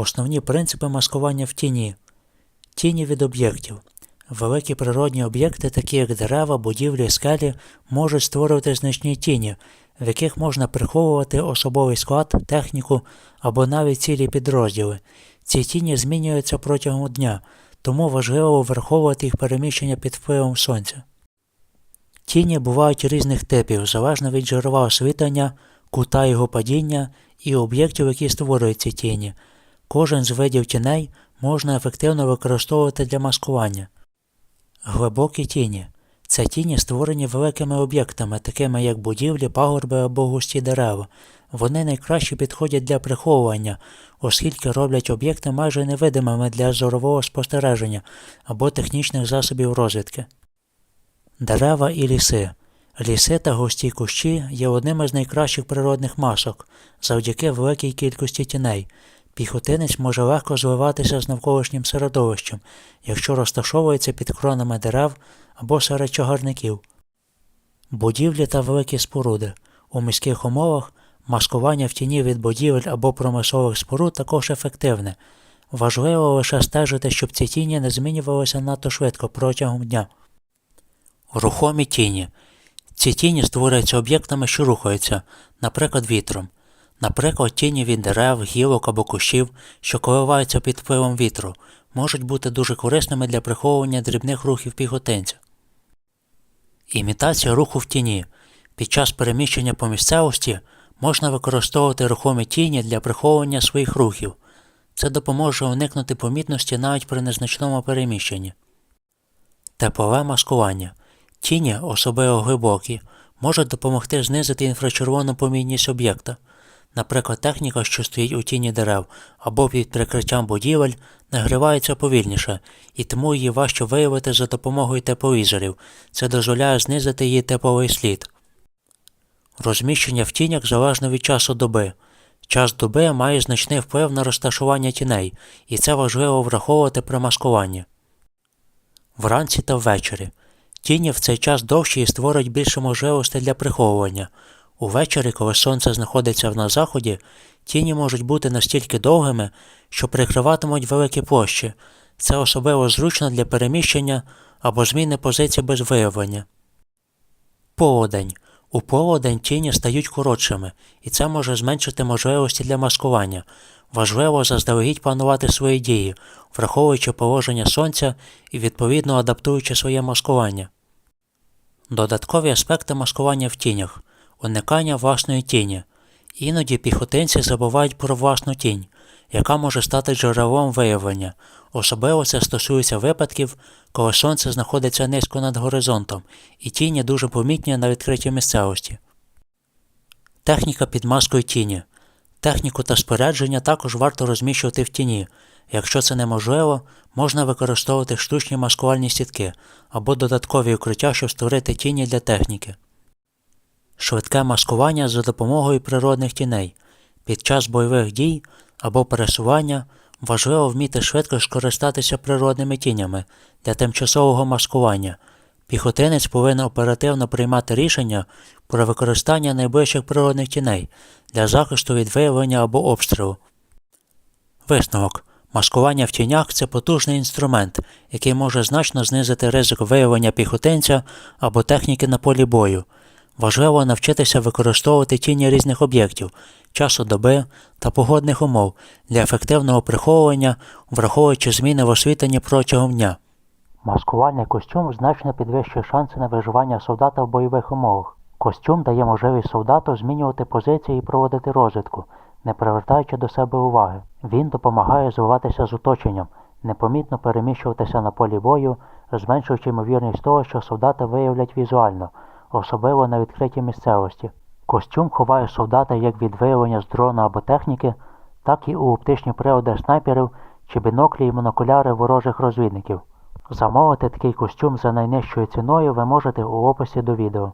Основні принципи маскування в тіні. Тіні від об'єктів. Великі природні об'єкти, такі як дерева, будівлі, скелі, можуть створювати значні тіні, в яких можна приховувати особовий склад, техніку або навіть цілі підрозділи. Ці тіні змінюються протягом дня, тому важливо враховувати їх переміщення під впливом сонця. Тіні бувають різних типів, залежно від джерела освітлення, кута його падіння і об'єктів, які створюють ці тіні. Кожен з видів тіней можна ефективно використовувати для маскування. Глибокі тіні це тіні, створені великими об'єктами, такими як будівлі, пагорби або густі дерева. Вони найкраще підходять для приховування, оскільки роблять об'єкти майже невидимими для зорового спостереження або технічних засобів розвідки. Дерева і ліси. Ліси та густі кущі є одними з найкращих природних масок завдяки великій кількості тіней. Піхотинець може легко зливатися з навколишнім середовищем, якщо розташовується під кронами дерев або серед чагарників. Будівлі та великі споруди. У міських умовах маскування в тіні від будівель або промислових споруд також ефективне. Важливо лише стежити, щоб ці тіні не змінювалися надто швидко протягом дня. Рухомі тіні. Ці тіні створюються об'єктами, що рухаються, наприклад, вітром. Наприклад, тіні від дерев, гілок або кущів, що коливаються під впливом вітру, можуть бути дуже корисними для приховування дрібних рухів піхотинця. Імітація руху в тіні. Під час переміщення по місцевості можна використовувати рухомі тіні для приховування своїх рухів. Це допоможе уникнути помітності навіть при незначному переміщенні. Теплове маскування. Тіні, особливо глибокі, можуть допомогти знизити інфрачервону помітність об'єкта. Наприклад, техніка, що стоїть у тіні дерев або під прикриттям будівель, нагрівається повільніше, і тому її важче виявити за допомогою тепловізорів. Це дозволяє знизити її тепловий слід. Розміщення в тінях залежно від часу доби. Час доби має значний вплив на розташування тіней, і це важливо враховувати при маскуванні. Вранці та ввечері. Тіні в цей час довші і створюють більше можливостей для приховування. Увечері, коли сонце знаходиться на заході, тіні можуть бути настільки довгими, що прикриватимуть великі площі. Це особливо зручно для переміщення або зміни позиції без виявлення. Полудень. У полудень тіні стають коротшими, і це може зменшити можливості для маскування. Важливо заздалегідь планувати свої дії, враховуючи положення сонця і відповідно адаптуючи своє маскування. Додаткові аспекти маскування в тінях уникання власної тіні. Іноді піхотинці забувають про власну тінь, яка може стати джерелом виявлення. Особливо це стосується випадків, коли сонце знаходиться низько над горизонтом, і тіні дуже помітні на відкритій місцевості. Техніка під маскою тіні. Техніку та спорядження також варто розміщувати в тіні. Якщо це неможливо, можна використовувати штучні маскувальні сітки або додаткові укриття, щоб створити тіні для техніки. Швидке маскування за допомогою природних тіней. Під час бойових дій або пересування важливо вміти швидко скористатися природними тінями для тимчасового маскування. Піхотинець повинен оперативно приймати рішення про використання найближчих природних тіней для захисту від виявлення або обстрілу. Висновок. Маскування в тінях це потужний інструмент, який може значно знизити ризик виявлення піхотинця або техніки на полі бою. Важливо навчитися використовувати тіні різних об'єктів, часу доби та погодних умов для ефективного приховування, враховуючи зміни в освітленні протягом дня. Маскувальний костюм значно підвищує шанси на виживання солдата в бойових умовах. Костюм дає можливість солдату змінювати позиції і проводити розвідку, не привертаючи до себе уваги. Він допомагає звиватися з оточенням, непомітно переміщуватися на полі бою, зменшуючи ймовірність того, що солдата виявлять візуально особливо на відкритій місцевості. Костюм ховає солдата як від виявлення з дрона або техніки, так і у оптичні прилади снайперів чи біноклі і монокуляри ворожих розвідників. Замовити такий костюм за найнижчою ціною ви можете у описі до відео.